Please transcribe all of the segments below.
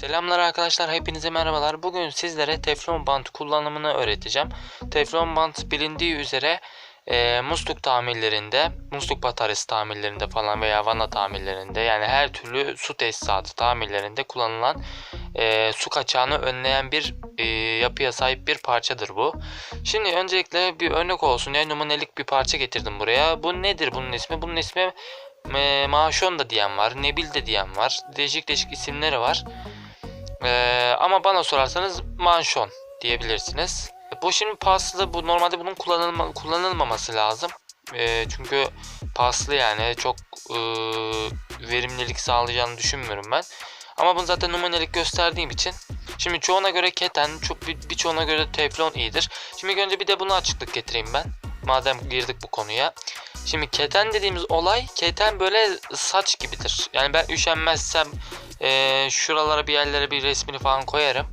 Selamlar arkadaşlar, hepinize merhabalar. Bugün sizlere teflon bant kullanımını öğreteceğim. Teflon bant bilindiği üzere e, musluk tamirlerinde, musluk bataryası tamirlerinde falan veya vana tamirlerinde yani her türlü su tesisatı tamirlerinde kullanılan e, su kaçağını önleyen bir e, yapıya sahip bir parçadır bu. Şimdi öncelikle bir örnek olsun diye numunelik bir parça getirdim buraya. Bu nedir bunun ismi? Bunun ismi e, Maşon da diyen var, Nebil de diyen var. Değişik değişik isimleri var. Ee, ama bana sorarsanız manşon diyebilirsiniz. Bu şimdi paslı bu normalde bunun kullanılma, kullanılmaması lazım. Ee, çünkü paslı yani çok e, verimlilik sağlayacağını düşünmüyorum ben. Ama bunu zaten numunelik gösterdiğim için. Şimdi çoğuna göre keten, çok bir, birçoğuna göre teflon iyidir. Şimdi önce bir de buna açıklık getireyim ben. Madem girdik bu konuya. Şimdi keten dediğimiz olay keten böyle saç gibidir. Yani ben üşenmezsem e, şuralara bir yerlere bir resmini falan koyarım.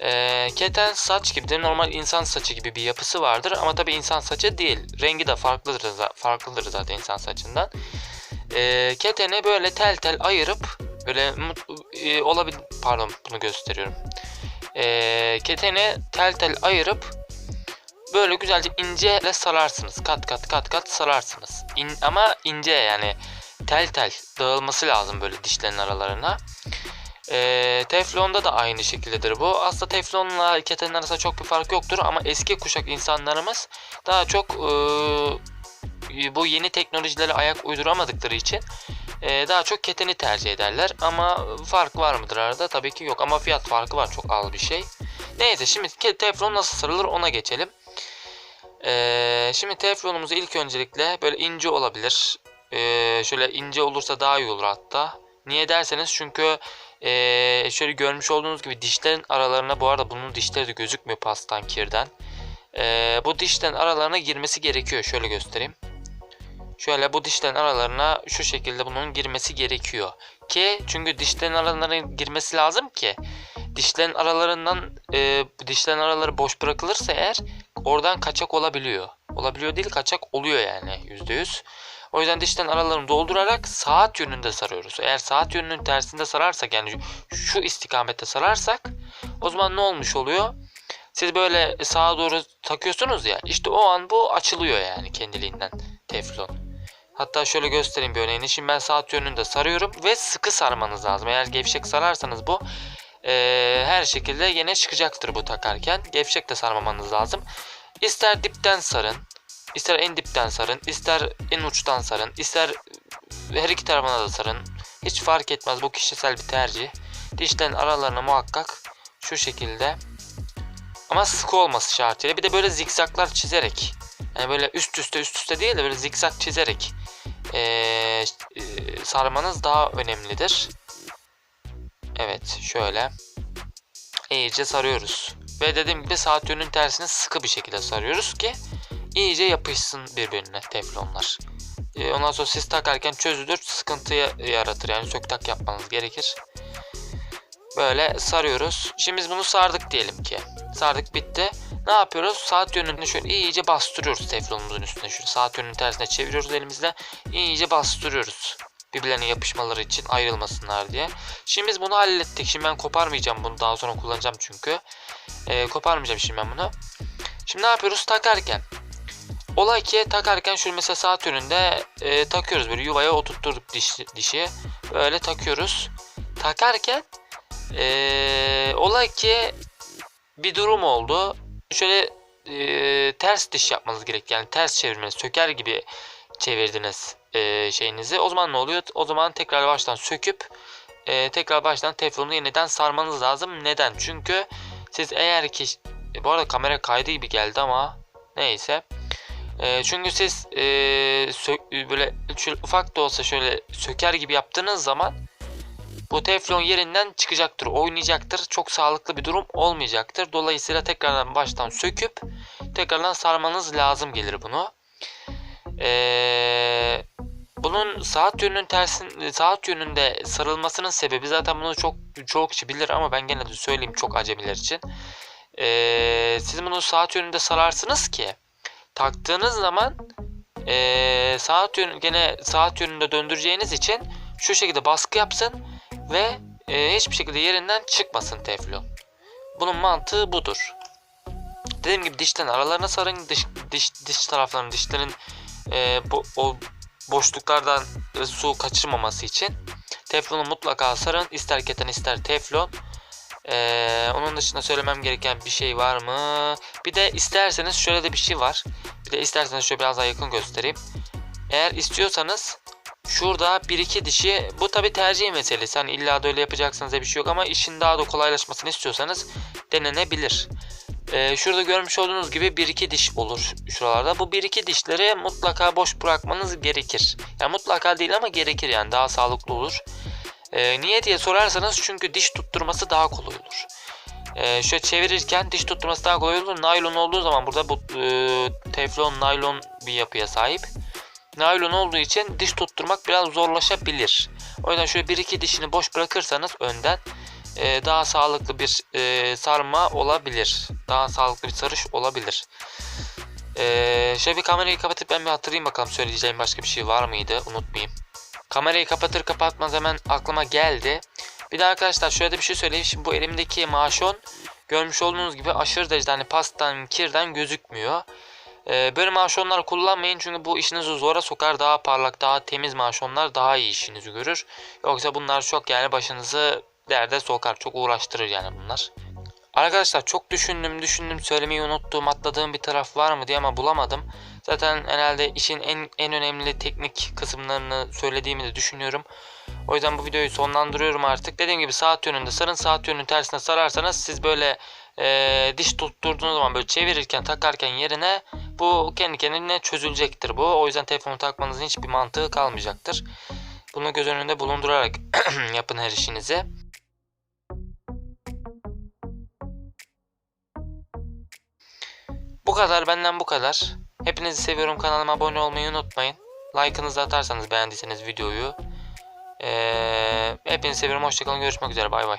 E, keten saç gibidir. Normal insan saçı gibi bir yapısı vardır ama tabi insan saçı değil. Rengi de farklıdır, farklıdır zaten insan saçından. E, keteni böyle tel tel ayırıp böyle e, olabilir pardon bunu gösteriyorum. E, keteni tel tel ayırıp böyle güzelce inceyle sararsınız. Kat kat kat kat sararsınız. İn, ama ince yani tel tel dağılması lazım böyle dişlerin aralarına. Ee, teflonda da aynı şekildedir bu. Aslında teflonla ketenin arasında çok bir fark yoktur ama eski kuşak insanlarımız daha çok ee, bu yeni teknolojilere ayak uyduramadıkları için ee, daha çok keteni tercih ederler. Ama fark var mıdır arada? Tabii ki yok ama fiyat farkı var çok az bir şey. Neyse şimdi teflon nasıl sarılır ona geçelim. Ee, şimdi teflonumuzu ilk öncelikle böyle ince olabilir. Ee, şöyle ince olursa daha iyi olur hatta. Niye derseniz çünkü ee, şöyle görmüş olduğunuz gibi dişlerin aralarına bu arada bunun dişleri de gözükmüyor pastan kirden. Ee, bu dişlerin aralarına girmesi gerekiyor. Şöyle göstereyim. Şöyle bu dişlerin aralarına şu şekilde bunun girmesi gerekiyor. Ki çünkü dişlerin aralarına girmesi lazım ki dişlerin aralarından e, dişlerin araları boş bırakılırsa eğer oradan kaçak olabiliyor. Olabiliyor değil kaçak oluyor yani %100. O yüzden dişlerin aralarını doldurarak saat yönünde sarıyoruz. Eğer saat yönünün tersinde sararsak yani şu istikamette sararsak o zaman ne olmuş oluyor? Siz böyle sağa doğru takıyorsunuz ya işte o an bu açılıyor yani kendiliğinden teflon. Hatta şöyle göstereyim bir örneğini. Şimdi ben saat yönünde sarıyorum ve sıkı sarmanız lazım. Eğer gevşek sararsanız bu e, her şekilde yine çıkacaktır bu takarken. Gevşek de sarmamanız lazım. İster dipten sarın, ister en dipten sarın, ister en uçtan sarın, ister her iki tarafına da sarın. Hiç fark etmez bu kişisel bir tercih. Dişlerin aralarına muhakkak şu şekilde ama sıkı olması şartıyla bir de böyle zikzaklar çizerek yani böyle üst üste üst üste değil de böyle zikzak çizerek eee, e, sarmanız daha önemlidir. Evet şöyle iyice sarıyoruz. Ve dediğim gibi saat yönünün tersine sıkı bir şekilde sarıyoruz ki iyice yapışsın birbirine teflonlar. Ee, ondan sonra siz takarken çözülür sıkıntı yaratır yani sök tak yapmanız gerekir. Böyle sarıyoruz. Şimdi biz bunu sardık diyelim ki. Sardık bitti. Ne yapıyoruz? Saat yönünü şöyle iyice bastırıyoruz teflonumuzun üstüne. Şöyle saat yönünün tersine çeviriyoruz elimizle. İyice bastırıyoruz. Birbirlerine yapışmaları için ayrılmasınlar diye. Şimdi biz bunu hallettik. Şimdi ben koparmayacağım bunu. Daha sonra kullanacağım çünkü. Ee, koparmayacağım şimdi ben bunu. Şimdi ne yapıyoruz? Takarken. Olay ki takarken şöyle mesela saat yönünde e, takıyoruz. Böyle yuvaya oturtturduk diş, dişi. Böyle takıyoruz. Takarken e, olay ki bir durum oldu. Şöyle e, ters diş yapmanız gerek. Yani ters çevirmeniz. Söker gibi çevirdiniz e, şeyinizi. O zaman ne oluyor? O zaman tekrar baştan söküp e, tekrar baştan teflonu yeniden sarmanız lazım. Neden? Çünkü siz eğer ki bu arada kamera kaydı gibi geldi ama neyse. E, çünkü siz e, sö- böyle ufak da olsa şöyle söker gibi yaptığınız zaman bu teflon yerinden çıkacaktır, oynayacaktır. Çok sağlıklı bir durum olmayacaktır. Dolayısıyla tekrardan baştan söküp tekrardan sarmanız lazım gelir bunu. Ee, bunun saat yönünün tersin saat yönünde sarılmasının sebebi zaten bunu çok çok kişi bilir ama ben gene de söyleyeyim çok acemiler için. Ee, siz bunu saat yönünde sararsınız ki taktığınız zaman ee, saat yönü gene saat yönünde döndüreceğiniz için şu şekilde baskı yapsın ve e, hiçbir şekilde yerinden çıkmasın teflon. Bunun mantığı budur. Dediğim gibi dişten aralarına sarın diş diş diş taraflarının dişlerin e, bu, o boşluklardan e, su kaçırmaması için teflonu mutlaka sarın. İster keten ister teflon. Ee, onun dışında söylemem gereken bir şey var mı? Bir de isterseniz şöyle de bir şey var. Bir de isterseniz şöyle biraz daha yakın göstereyim. Eğer istiyorsanız şurada bir iki dişi bu tabi tercih meselesi. Hani illa da öyle yapacaksınız bir şey yok ama işin daha da kolaylaşmasını istiyorsanız denenebilir. Ee, şurada görmüş olduğunuz gibi bir iki diş olur şuralarda. Bu bir iki dişleri mutlaka boş bırakmanız gerekir. Yani mutlaka değil ama gerekir yani daha sağlıklı olur. Ee, niye diye sorarsanız çünkü diş tutturması daha kolay olur. Ee, şöyle çevirirken diş tutturması daha kolay olur. Naylon olduğu zaman burada bu e, teflon naylon bir yapıya sahip. Naylon olduğu için diş tutturmak biraz zorlaşabilir. O yüzden şöyle bir iki dişini boş bırakırsanız önden e, daha sağlıklı bir e, sarma olabilir. Daha sağlıklı bir sarış olabilir. E, şöyle bir kamerayı kapatıp ben bir hatırlayayım bakalım söyleyeceğim başka bir şey var mıydı unutmayayım. Kamerayı kapatır kapatmaz hemen aklıma geldi. Bir de arkadaşlar şöyle bir şey söyleyeyim. Şimdi bu elimdeki maşon görmüş olduğunuz gibi aşırı derecede hani pastan, kirden gözükmüyor. Ee, böyle maşonlar kullanmayın çünkü bu işinizi zora sokar. Daha parlak, daha temiz maşonlar daha iyi işinizi görür. Yoksa bunlar çok yani başınızı derde sokar. Çok uğraştırır yani bunlar. Arkadaşlar çok düşündüm düşündüm söylemeyi unuttuğum atladığım bir taraf var mı diye ama bulamadım. Zaten herhalde işin en, en önemli teknik kısımlarını söylediğimi de düşünüyorum. O yüzden bu videoyu sonlandırıyorum artık. Dediğim gibi saat yönünde sarın saat yönünün tersine sararsanız siz böyle e, diş tutturduğunuz zaman böyle çevirirken takarken yerine bu kendi kendine çözülecektir bu. O yüzden telefonu takmanızın hiçbir mantığı kalmayacaktır. Bunu göz önünde bulundurarak yapın her işinizi. Bu kadar benden bu kadar. Hepinizi seviyorum. Kanalıma abone olmayı unutmayın. Like'ınızı atarsanız beğendiyseniz videoyu. Ee, hepinizi seviyorum. Hoşçakalın. Görüşmek üzere. Bay bay.